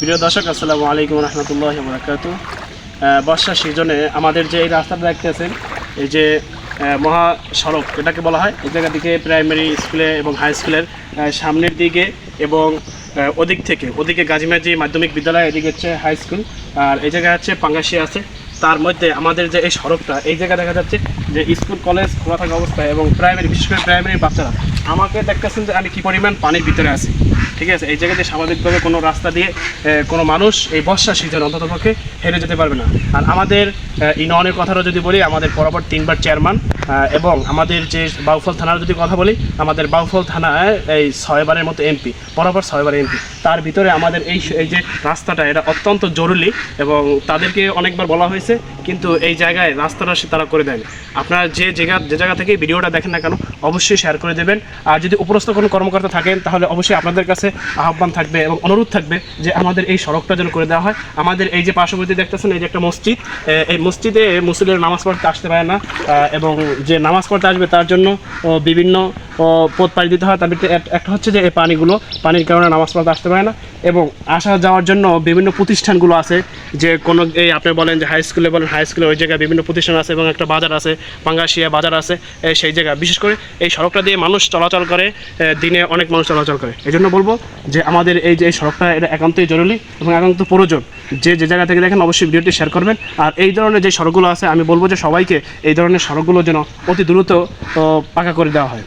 প্রিয় দর্শক আসসালামু আলাইকুম রহমতুল্লাহ বরাকাত বর্ষা সিজনে আমাদের যে এই রাস্তাটা দেখতেছেন এই যে আহ, মহাসড়ক এটাকে বলা হয় এই জায়গা থেকে প্রাইমারি স্কুলে এবং হাই স্কুলের সামনের দিকে এবং ওদিক থেকে ওদিকে গাজীমাজি মাধ্যমিক বিদ্যালয় এদিকে হচ্ছে হাই স্কুল আর এই জায়গায় হচ্ছে পাঙ্গাসি আছে। তার মধ্যে আমাদের যে এই সড়কটা এই জায়গায় দেখা যাচ্ছে যে স্কুল কলেজ খোলা থাকা অবস্থায় এবং প্রাইমারি বিশেষ করে প্রাইমারি বাচ্চারা আমাকে দেখতেছেন যে আমি কী পরিমাণ পানির ভিতরে আছি। ঠিক আছে? এই জায়গাতে স্বাভাবিকভাবে কোনো রাস্তা দিয়ে কোনো মানুষ এই বর্ষা শীতের অন্তত পক্ষে হেরে যেতে পারবে না। আর আমাদের ইউনিয়নের কথাটা যদি বলি, আমাদের পরপর তিনবার চেয়ারম্যান এবং আমাদের যে বাউফল থানার যদি কথা বলি, আমাদের বাউফল থানায় এই ছয়বারের মতো এমপি, বরাবর ছয়বার এমপি। তার ভিতরে আমাদের এই এই যে রাস্তাটা, এটা অত্যন্ত জরুরি এবং তাদেরকে অনেকবার বলা হয়েছে, কিন্তু এই জায়গায় রাস্তাটা সে তারা করে দেয়নি। আপনারা যে জায়গা যে জায়গা থেকে ভিডিওটা দেখেন না কেন, অবশ্যই শেয়ার করে দেবেন। আর যদি উপরস্থ কোনো কর্মকর্তা থাকেন, তাহলে অবশ্যই আপনাদের কাছে আহ্বান থাকবে এবং অনুরোধ থাকবে যে আমাদের এই সড়কটা যেন করে দেওয়া হয়। আমাদের এই যে পার্শ্ববর্তী দেখতেছেন, এই যে একটা মসজিদ এই মসজিদে মুসলিমের নামাজ পড়তে আসতে পারে না এবং যে নামাজ পড়তে আসবে তার জন্য বিভিন্ন পথ পাড়ি দিতে হয়। তার ভিতরে এক- একটা হচ্ছে যে এই পানিগুলো, পানির কারণে নামাজ পড়তে আসতে পারে না। এবং আসা যাওয়ার জন্য বিভিন্ন প্রতিষ্ঠানগুলো আছে, যে কোনো, এই আপনি বলেন যে হাই স্কুলে বলেন হাই স্কুলে ওই জায়গায় বিভিন্ন প্রতিষ্ঠান আছে এবং একটা বাজার আছে পাঙ্গাশিয়া বাজার আছে সেই জায়গা বিশেষ করে এই সড়কটা দিয়ে মানুষ চলাচল করে দিনে অনেক মানুষ চলাচল করে। এই জন্য বলব যে আমাদের এই যে এই সড়কটা, এটা একান্তই জরুরি এবং একান্ত প্রয়োজন। যে যে জায়গা থেকে দেখেন অবশ্যই ভিডিওটি শেয়ার করবেন। আর এই ধরনের যে সড়কগুলো আছে, আমি বলব যে সবাইকে এই ধরনের সড়কগুলো যেন অতি দ্রুত পাকা করে দেওয়া হয়।